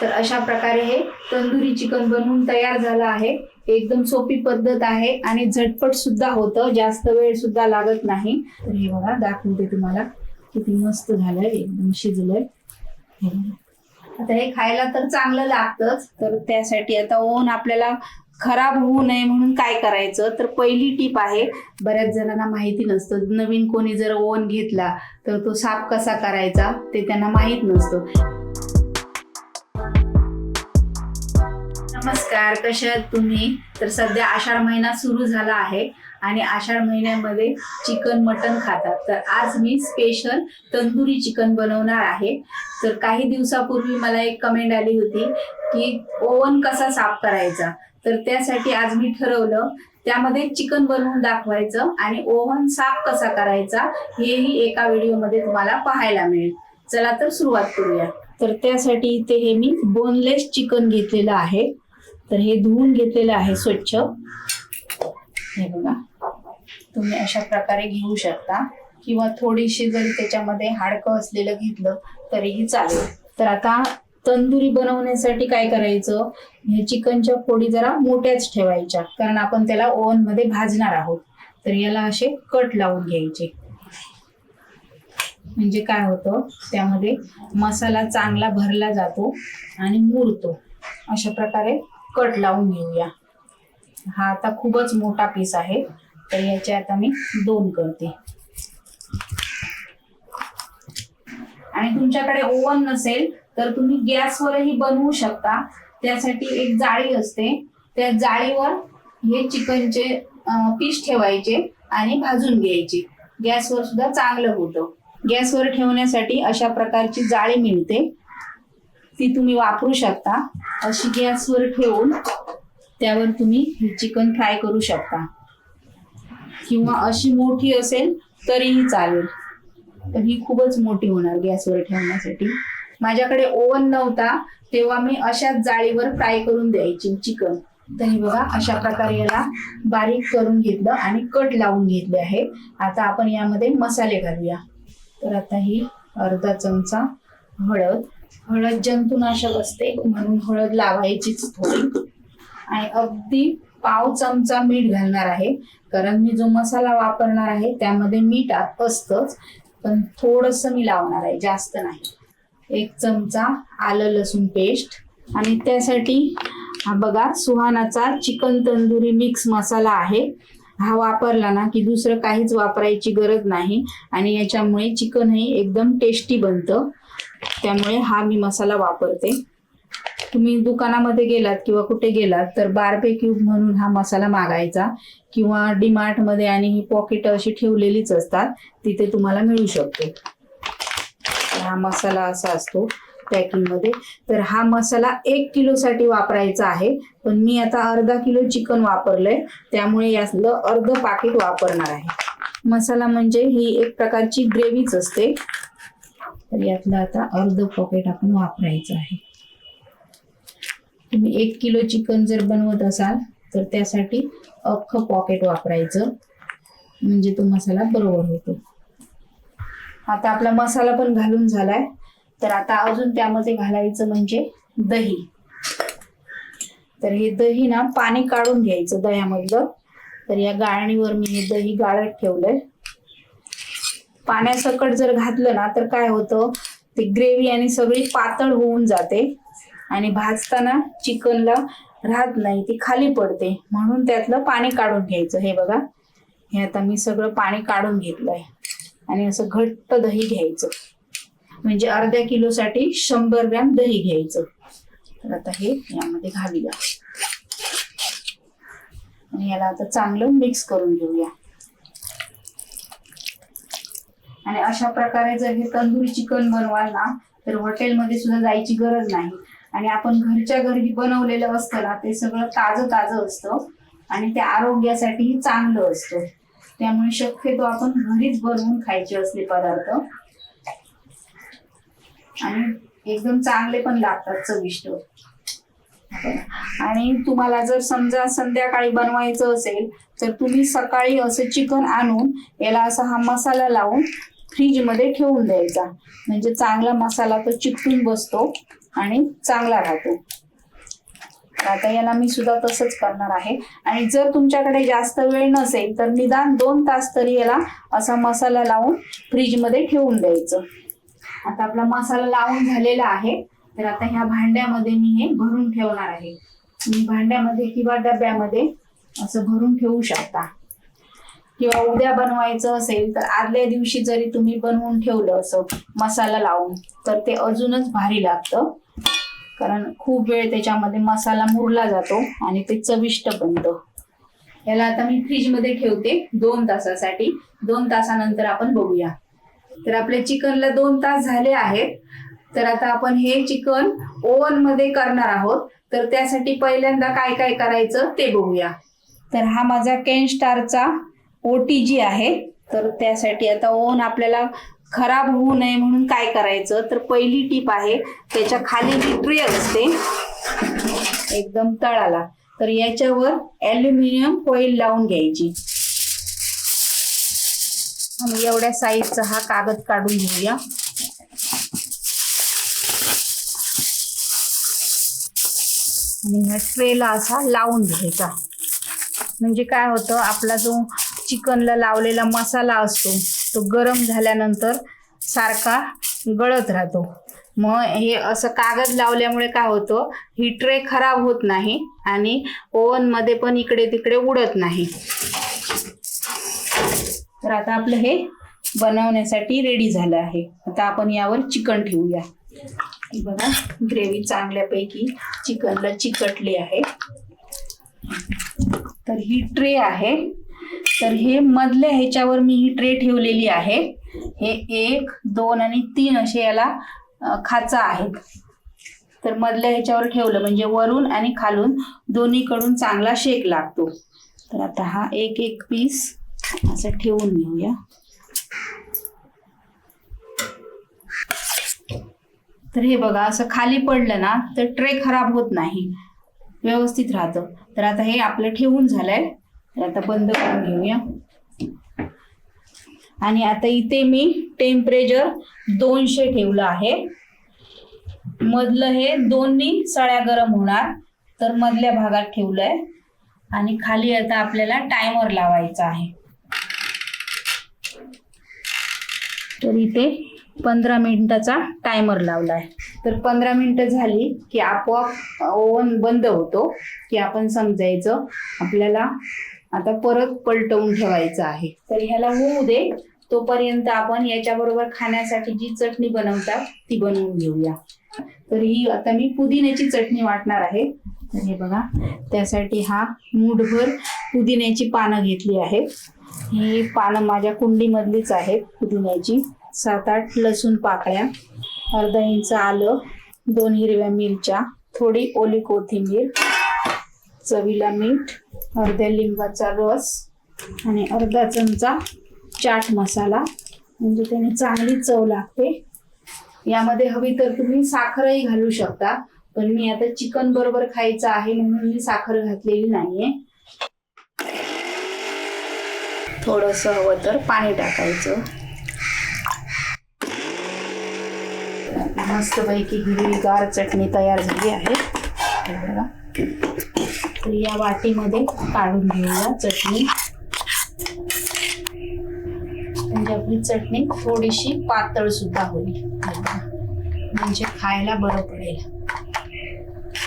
तर अशा प्रकारे हे तंदुरी चिकन बनवून तयार झालं आहे. एकदम सोपी पद्धत आहे आणि झटपट सुद्धा होतं. जास्त वेळ सुद्धा लागत नाही. तर हे बघा दाखवते तुम्हाला. किती मस्त झालंय. एकदम शिजलंय. आता हे खायला तर चांगलं लागतंच. तर त्यासाठी आता ओन आपल्याला खराब होऊ नये म्हणून काय करायचं? तर पहिली टीप आहे बऱ्याच जणांना माहिती नसतं. नवीन कोणी जर ओन घेतला तर तो साफ कसा करायचा? ते त्यांना माहीत नसतं. नमस्कार कशा आहात तुम्ही? तर सध्या आषाढ महिना सुरू झाला आहे आणि आषाढ महिन्यामध्ये चिकन मटन खातात. तर आज मी स्पेशल तंदुरी चिकन बनवणार आहे. तर काही दिवसापूर्वी मला एक कमेंट आली होती की ओव्हन कसा साफ करायचा? तर त्यासाठी आज मी ठरवलं त्यामध्ये चिकन बनवून दाखवायचं आणि ओव्हन साफ कसा करायचा हेही एका व्हिडिओमध्ये तुम्हाला पाहायला मिळेल. चला तर सुरुवात करूया. तर त्यासाठी इथे हे मी बोनलेस चिकन घेतलेलं आहे. तर हे धुवून घेतलेलं आहे स्वच्छ. हे बघा. तुम्ही अशा प्रकारे घेऊ शकता. किंवा थोडीशी जरी त्याच्यामध्ये हाडकं असलेलं घेतलं तरीही चालेल. तर आता तंदुरी बनवण्यासाठी काय करायचं? हे चिकनच्या फोडी जरा मोठ्याच ठेवायच्या. कारण आपण त्याला ओव्हनमध्ये भाजणार आहोत. तर याला असे कट लावून घ्यायचे. म्हणजे काय होतं? त्यामध्ये मसाला चांगला भरला जातो आणि मुरतो. अशा प्रकारे कट लावून घेऊया. हा आता खूपच मोठा पीस आहे. तर याचे आता मी दोन करते. आणि तुमच्याकडे ओव्हन नसेल तर तुम्ही गॅसवरही बनवू शकता. त्यासाठी एक जाळी असते. त्या जाळीवर हे चिकनचे पीस ठेवायचे आणि भाजून घ्यायचे. गॅसवर सुद्धा चांगलं होतं. गॅसवर ठेवण्यासाठी अशा प्रकारची जाळी मिळते. ती तुम्ही वापरू शकता. अशी गॅसवर ठेवून त्यावर तुम्ही हे चिकन फ्राय करू शकता. किंवा अशी मोठी असेल तरीही चालेल. तर ही खूपच मोठी होणार गॅसवर ठेवण्यासाठी. माझ्याकडे ओव्हन नव्हता तेव्हा मी अशाच जाळीवर फ्राय करून द्यायची चिकन. तर हे बघा अशा प्रकारे याला बारीक करून घेतलं आणि कट लावून घेतले आहे. आता आपण यामध्ये मसाले घालूया. तर आता ही अर्धा चमचा हळद हळद जंतुनाशक असते म्हणून हळद लावायचीच थोडी. आणि अगदी पाव चमचा मीठ घालणार आहे. कारण मी जो मसाला वापरणार आहे त्यामध्ये मीठ असतंच पण थोडस मी लावणार आहे जास्त नाही. एक चमचा आलं लसूण पेस्ट. आणि त्यासाठी बघा सुहानाचा चिकन तंदुरी मिक्स मसाला आहे. हा वापरला ना की दुसरं काहीच वापरायची गरज नाही. आणि याच्यामुळे चिकन हे एकदम टेस्टी बनतं. त्यामुळे हा मी मसाला वापरते. तुम्ही दुकानामध्ये गेलात किंवा कुठे गेलात तर बार्बे क्यूब म्हणून हा मसाला मागायचा किंवा डीमार्टमध्ये आणि ही पॉकेट अशी ठेवलेलीच असतात तिथे तुम्हाला मिळू शकतो. हा मसाला असा असतो पॅकिंगमध्ये तर हा मसाला एक किलो साठी वापरायचा आहे पण मी आता अर्धा किलो चिकन वापरलंय त्यामुळे यातलं अर्ध पाकिट वापरणार आहे. मसाला म्हणजे ही एक प्रकारची ग्रेव्हीच असते. तर यातलं आता अर्ध पॉकेट आपण वापरायचं आहे. तुम्ही एक किलो चिकन जर बनवत असाल तर त्यासाठी अख्खं पॉकेट वापरायचं. म्हणजे तो मसाला बरोबर होतो. आता आपला मसाला पण घालून झालाय. तर आता अजून त्यामध्ये घालायचं म्हणजे दही. तर हे दही ना पाणी काढून घ्यायचं दह्यामधलं. तर या गाळणीवर मी हे दही गाळत ठेवलंय. पाण्यासकट जर घातलं ना तर काय होतं? ते ग्रेव्ही आणि सगळी पातळ होऊन जाते आणि भाजताना चिकनला राहत नाही ती खाली पडते. म्हणून त्यातलं पाणी काढून घ्यायचं. हे बघा. हे आता मी सगळं पाणी काढून घेतलंय. आणि असं घट्ट दही घ्यायचं. म्हणजे अर्ध्या किलोसाठी शंभर ग्रॅम दही घ्यायचं. तर आता हे यामध्ये घालूया. आणि याला आता चांगलं मिक्स करून घेऊया. आणि अशा प्रकारे जर हे तंदुरी चिकन बनवाल ना तर हॉटेलमध्ये सुद्धा जायची गरज नाही. आणि आपण घरच्या घरी बनवलेलं असतं ना ते सगळं ताजं ताजं असतं आणि ते आरोग्यासाठीही चांगलं असतं. त्यामुळे शक्यतो आपण घरीच बनवून खायचे असले पदार्थ. आणि एकदम चांगले पण लागतात चविष्ट. आणि तुम्हाला जर समजा संध्याकाळी बनवायचं असेल तर तुम्ही सकाळी असं चिकन आणून याला असा हा मसाला लावून फ्रीजमध्ये ठेवून द्यायचा. म्हणजे चांगला मसाला तो चिकटून बसतो आणि चांगला राहतो. तर आता याला मी सुद्धा तसंच करणार आहे. आणि जर तुमच्याकडे जास्त वेळ नसेल तर निदान दोन तास तरी याला असा मसाला लावून फ्रीजमध्ये ठेवून द्यायचं. आता आपला मसाला लावून झालेला आहे. तर आता ह्या भांड्यामध्ये मी हे भरून ठेवणार आहे. मी भांड्यामध्ये किंवा डब्यामध्ये असं भरून ठेवू शकता. किंवा उद्या बनवायचं असेल तर आदल्या दिवशी जरी तुम्ही बनवून ठेवलं असं मसाला लावून तर ते अजूनच भारी लागतं. कारण खूप वेळ त्याच्यामध्ये मसाला मुरला जातो आणि ते चविष्ट बनतं. याला आता मी फ्रीजमध्ये ठेवते दोन तासासाठी. दोन तासानंतर आपण बघूया. तर आपल्या चिकनला दोन तास झाले आहेत. तर आता आपण हे चिकन ओव्हनमध्ये करणार आहोत. तर त्यासाठी पहिल्यांदा काय काय करायचं ते बघूया. तर हा माझा केन स्टारचा ओ टी जी आहे. तर त्यासाठी आता ओन आपल्याला खराब होऊ नये म्हणून काय करायचं? तर पहिली टीप आहे त्याच्याखाली जी ट्रे असते एकदम तळाला तर याच्यावर ॲल्युमिनियम फॉईल लावून घ्यायची. आणि एवढ्या साईजचा हा कागद काढून घेऊया. आणि ह्या ट्रेला असा लावून घ्यायचा. म्हणजे काय होतं आपला जो चिकनला लावलेला मसाला असतो तो गरम झाल्यानंतर सारखा गळत राहतो. मग हे असं कागद लावल्यामुळे काय होतं ही ट्रे खराब होत नाही आणि ओव्हनमध्ये पण इकडे तिकडे उडत नाही. तर आता आपलं हे बनवण्यासाठी रेडी झालं आहे. आता आपण यावर चिकन ठेवूया. बघा ग्रेव्ही चांगल्यापैकी चिकनला चिकटली आहे. तर ही ट्रे आहे. तर हे मधल्या ह्याच्यावर मी ही ट्रे ठेवलेली आहे. हे एक दोन आणि तीन असे याला खाचा आहेत. तर मधल्या ह्याच्यावर ठेवलं म्हणजे वरून आणि खालून दोन्हीकडून चांगला शेक लागतो. तर आता हा एक एक पीस असं ठेवून घेऊया. तर हे बघा असं खाली पडलं ना तर ट्रे खराब होत नाही. व्यवस्थित राहतं. तर आता हे आपलं ठेवून झालंय. तर आता बंद करून घेऊया. आणि आता इथे मी टेम्परेचर दोनशे ठेवलं आहे. मधलं हे दोन्ही सळ्या गरम होणार तर मधल्या भागात ठेवलंय. आणि खाली आता आपल्याला टायमर लावायचा आहे. तर इथे पंधरा मिनिटाचा टायमर लावलाय. तर पंधरा मिनिटं झाली की आपोआप ओव्हन बंद होतो की आपण समजायचं आपल्याला आता परत पलटवून ठेवायचं आहे. तर ह्याला होऊ दे तोपर्यंत आपण याच्याबरोबर खाण्यासाठी जी चटणी बनवतात ती बनवून घेऊया. तर ही आता मी पुदिन्याची चटणी वाटणार आहे. तर हे बघा त्यासाठी हा मूठभर पुदिन्याची पानं घेतली आहेत. ही पानं माझ्या कुंडीमधलीच आहेत पुदिन्याची. सात आठ लसूण पाकळ्या अर्धा इंच आलं दोन हिरव्या मिरच्या थोडी ओली कोथिंबीर चवीला मीठ अर्ध्या लिंबाचा रस आणि अर्धा चमचा चाट मसाला. म्हणजे त्याने चांगली चव लागते. यामध्ये हवी तर तुम्ही साखरही घालू शकता पण मी आता चिकन बरोबर खायचं आहे म्हणून मी साखर घातलेली नाहीये. थोडस हवं तर पाणी टाकायचं. मस्तपैकी हिरवीगार चटणी तयार झाली आहे. बघा. तर या वाटीमध्ये काढून घेऊया चटणी. म्हणजे आपली चटणी थोडीशी पातळ सुद्धा होईल. म्हणजे खायला बरं पडेल.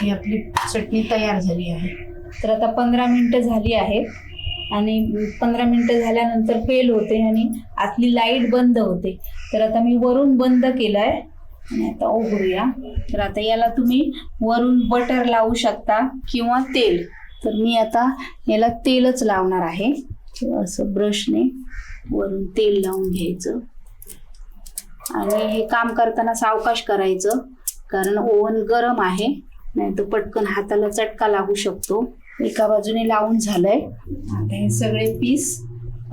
ही आपली चटणी तयार झाली आहे. तर आता पंधरा मिनटं झाली आहेत. आणि पंधरा मिनटं झाल्यानंतर फेल होते आणि आतली लाइट बंद होते. तर आता मी वरून बंद केलं आहे आणि आता उघडूया तर आता याला तुम्ही वरून बटर लावू शकता किंवा तेल. तर मी आता याला तेलच लावणार आहे. असं ब्रशने वरून तेल लावून घ्यायचं. आणि हे काम करताना सावकाश करायचं. कारण ओव्हन गरम आहे. नाही तर पटकन हाताला चटका लागू शकतो. एका बाजूने लावून झालंय. आता हे सगळे पीस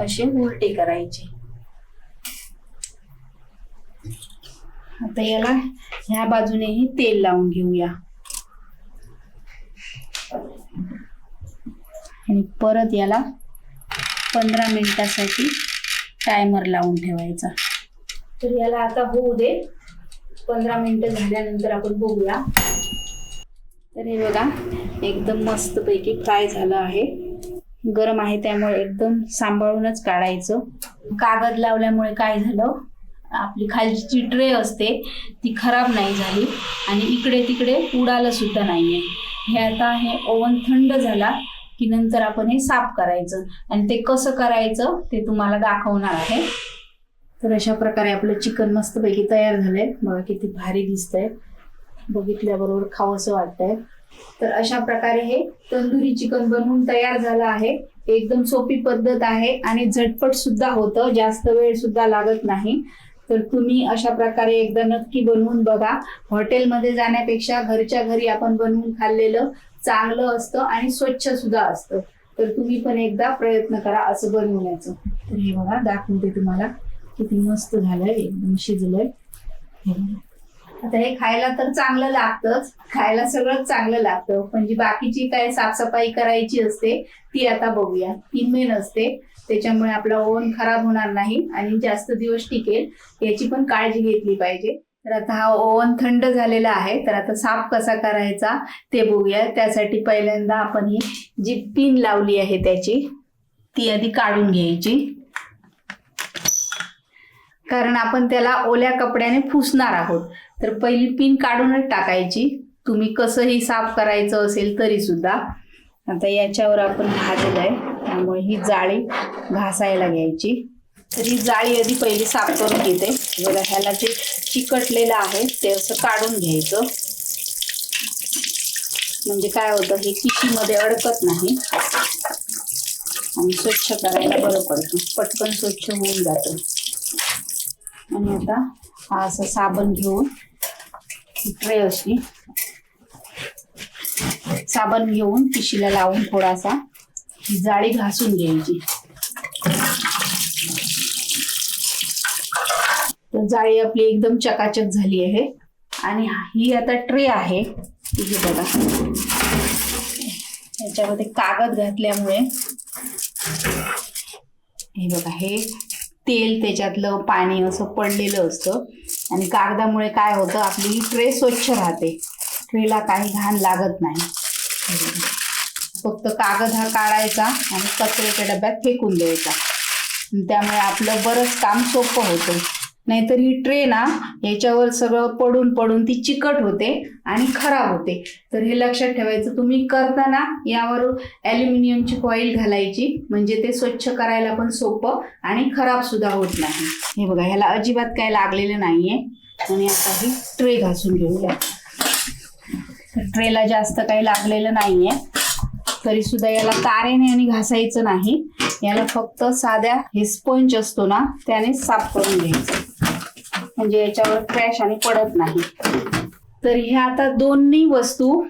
असे उलटे करायचे. आता याला ह्या बाजूनेही तेल लावून घेऊया. आणि परत याला पंधरा मिनिटासाठी टायमर लावून ठेवायचा. तर याला आता होऊ दे. पंधरा मिनिटं झाल्यानंतर आपण बघूया. तर हे बघा एकदम मस्त पैकी फ्राय झालं आहे. गरम आहे त्यामुळे एकदम सांभाळूनच काढायचं. कागद लावल्यामुळे काय झालं? आपली खालची जी ट्रे असते ती खराब नाही झाली आणि इकडे तिकडे उडालं सुद्धा नाहीये. हे आता हे ओव्हन थंड झाला की नंतर आपण हे साफ करायचं. आणि ते कसं करायचं ते तुम्हाला दाखवणार आहे. तर अशा प्रकारे आपलं चिकन मस्तपैकी तयार झालंय. बघा किती भारी दिसतंय. बघितल्याबरोबर खावंसं वाटतंय. तर अशा प्रकारे हे तंदुरी चिकन बनवून तयार झालं आहे. एकदम सोपी पद्धत आहे आणि झटपट सुद्धा होतं. जास्त वेळ सुद्धा लागत नाही. तर तुम्ही अशा प्रकारे एकदा नक्की बनवून बघा. हॉटेलमध्ये जाण्यापेक्षा घरच्या घरी आपण बनवून खाल्लेलं चांगलं असतं आणि स्वच्छ सुद्धा असतं. तर तुम्ही पण एकदा प्रयत्न करा असं बनवण्याचं. तर हे बघा दाखवते तुम्हाला किती मस्त झालंय एकदम शिजलंय. हे बघा. आता हे खायला तर चांगलं लागतंच. खायला सगळं चांगलं लागतं. म्हणजे बाकीची काय साफसफाई करायची असते ती आता बघूया. ती मेन असते. त्याच्यामुळे आपला ओव्हन खराब होणार नाही आणि जास्त दिवस टिकेल याची पण काळजी घेतली पाहिजे. तर आता हा ओव्हन थंड झालेला आहे तर आता साफ कसा करायचा ते बघूया. त्यासाठी पहिल्यांदा आपण ही जी पिन लावली आहे त्याची ती आधी काढून घ्यायची. कारण आपण त्याला ओल्या कपड्याने पुसणार आहोत. तर पहिली पिन काढूनच टाकायची. तुम्ही कसंही साफ करायचं असेल तरी सुद्धा आता याच्यावर आपण भाजलं आहे त्यामुळे ही जाळी घासायला घ्यायची. तर ही जाळी आधी पहिली साफ करून घेते. बघा ह्याला जे चिकटलेलं आहे ते असं काढून घ्यायचं. म्हणजे काय होतं हे किशीमध्ये अडकत नाही. आणि स्वच्छ करायला बरं पडतं. पटकन स्वच्छ होऊन जातं. आणि आता हा असं साबण घेऊन ट्रे अशी. साबण घेऊन पिशीला लावून थोडासा जाळी घासून घ्यायची. तर जाळी आपली एकदम चकाचक झाली आहे. आणि ही आता ट्रे आहे. तिथे बघा. याच्यामध्ये कागद घातल्यामुळे हे बघा हे तेल त्याच्यातलं पाणी असं पडलेलं असतं. आणि कागदामुळे काय होतं आपली ही ट्रे स्वच्छ राहते. ट्रेला काही घाण लागत नाही. फक्त कागद हा काढायचा आणि कचऱ्याच्या डब्यात फेकून द्यायचा. त्यामुळे आपलं बरंच काम सोपं होतं. नाहीतर ही ट्रे ना याच्यावर सगळं पडून पडून ती चिकट होते आणि खराब होते. तर हे लक्षात ठेवायचं तुम्ही करताना यावर ॲल्युमिनियमची फॉईल घालायची म्हणजे ते स्वच्छ करायला पण सोपं आणि खराब सुद्धा होत नाही. हे बघा ह्याला अजिबात काय लागलेलं नाहीये. आणि आता ही ट्रे घासून घेऊया. ट्रेला जास्त काही लागलेलं नाहीये. तरी सुद्धा याला तारेने आणि घासायचं नाही. याला फक्त साध्या हे स्पंज असतो ना त्याने साफ करून घ्यायचं. म्हणजे याच्यावर क्रॅश आणि पडत नाही. तर ह्या आता दोन्ही वस्तू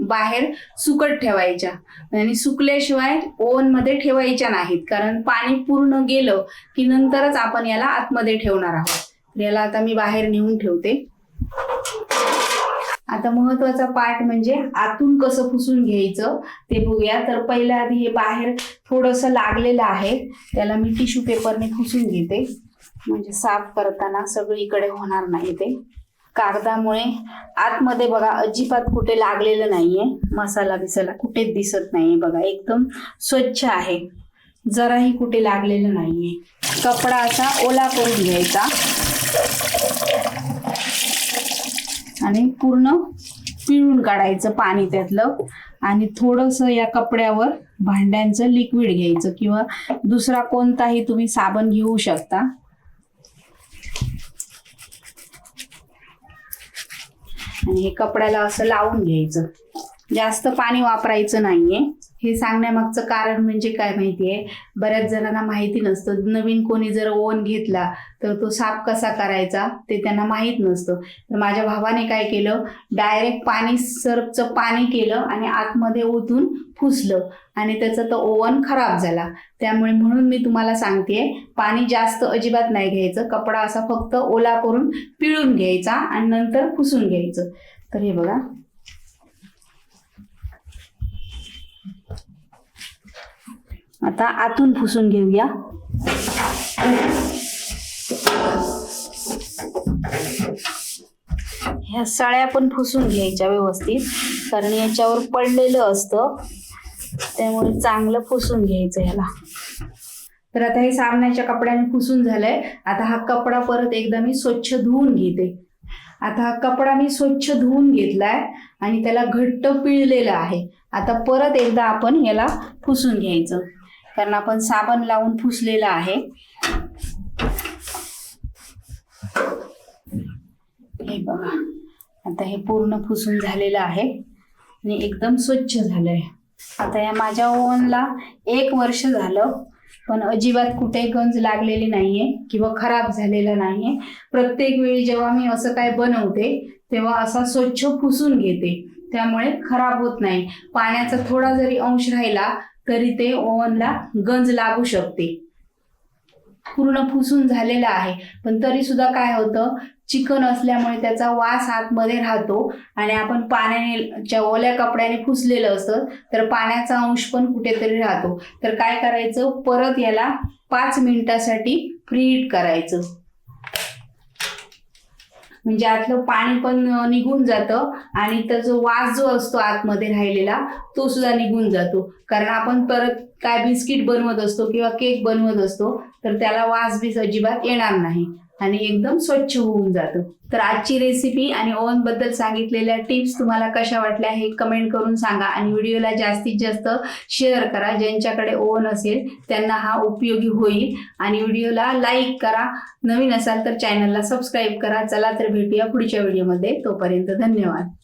बाहेर सुकट ठेवायच्या. आणि सुकल्याशिवाय ओव्हनमध्ये ठेवायच्या नाहीत. कारण पाणी पूर्ण गेलं की नंतरच आपण याला आतमध्ये ठेवणार आहोत. याला आता मी बाहेर नेऊन ठेवते. आता महत्त्वाचा पार्ट म्हणजे आतून कसं पुसून घ्यायचं ते बघूया. तर पहिल्या आधी हे बाहेर थोडंसं लागलेलं आहे. त्याला मी टिश्यू पेपरने पुसून घेते. म्हणजे साफ करताना सगळीकडे होणार नाही ते. कागदामुळे आतमध्ये बघा अजिबात कुठे लागलेलं नाहीये. मसाला बिसाला कुठेच दिसत नाहीये बघा एकदम स्वच्छ आहे. जराही कुठे लागलेलं नाहीये. कपडा असा ओला करून घ्यायचा. आणि पूर्ण पिळून काढायचं पाणी त्यातलं. आणि थोडंसं या कपड्यावर भांड्यांचं लिक्विड घ्यायचं किंवा दुसरा कोणताही तुम्ही साबण घेऊ शकता. आणि हे कपड्याला असं लावून घ्यायचं. जास्त पाणी वापरायचं नाहीये. हे सांगण्यामागचं कारण म्हणजे काय माहितीये? बऱ्याच जणांना माहिती नसतं. नवीन कोणी जर ओन घेतला तर तो साफ कसा करायचा ते त्यांना माहीत नसतं. तर माझ्या भावाने काय केलं डायरेक्ट पाणी सर्फचं पाणी केलं आणि आतमध्ये ओतून फुसलं आणि त्याचा तो ओव्हन खराब झाला. त्यामुळे म्हणून मी तुम्हाला सांगते पाणी जास्त अजिबात नाही घ्यायचं. कपडा असा फक्त ओला करून पिळून घ्यायचा आणि नंतर पुसून घ्यायचं. तर हे बघा. आता आतून पुसून घेऊया. ह्या सळ्या पण फुसून घ्यायच्या व्यवस्थित कारण याच्यावर पडलेलं असतं. त्यामुळे चांगलं फुसून घ्यायचं ह्याला. तर आता हे साबणाच्या कपड्याने फुसून झालंय. आता हा कपडा परत एकदा मी स्वच्छ धुवून घेते. आता हा कपडा मी स्वच्छ धुवून घेतलाय आणि त्याला घट्ट पिळलेलं आहे. आता परत एकदा आपण याला फुसून घ्यायचं. कारण आपण साबण लावून फुसलेलं आहे. हे बघा. आता हे पूर्ण पुसून झालेलं आहे आणि एकदम स्वच्छ झालंय. आता या माझ्या ओव्हनला एक वर्ष झालं पण अजिबात कुठे गंज लागलेली नाहीये किंवा खराब झालेला नाहीये. प्रत्येक वेळी जेव्हा मी असं काय बनवते तेव्हा असा स्वच्छ पुसून घेते. त्यामुळे खराब होत नाही. पाण्याचा थोडा जरी अंश राहिला तरी ते ओव्हनला गंज लागू शकते. पूर्ण पुसून झालेला आहे. पण तरी सुद्धा काय होतं चिकन असल्यामुळे त्याचा वास आतमध्ये राहतो आणि आपण पाण्याने ओल्या कपड्याने पुसलेलं असतं तर पाण्याचा अंश पण कुठेतरी राहतो. तर काय करायचं? परत याला पाच मिनिटासाठी प्रीहीट करायचं. म्हणजे आतलं पाणी पण निघून जातं आणि त्याचा वास जो असतो आतमध्ये राहिलेला तो सुद्धा निघून जातो. कारण आपण परत काय बिस्किट बनवत असतो किंवा केक बनवत असतो तर त्याला वास बीस अजिबात येणार नाही. आणि एकदम स्वच्छ होऊन जातं. तर आजची रेसिपी आणि ओव्हनबद्दल सांगितलेल्या टिप्स तुम्हाला कशा वाटल्या हे कमेंट करून सांगा आणि व्हिडिओला जास्तीत जास्त शेअर करा. ज्यांच्याकडे ओव्हन असेल त्यांना हा उपयोगी होईल. आणि व्हिडिओला लाईक करा. नवीन असाल तर चॅनलला सबस्क्राईब करा. चला तर भेटूया पुढच्या व्हिडिओमध्ये तोपर्यंत धन्यवाद.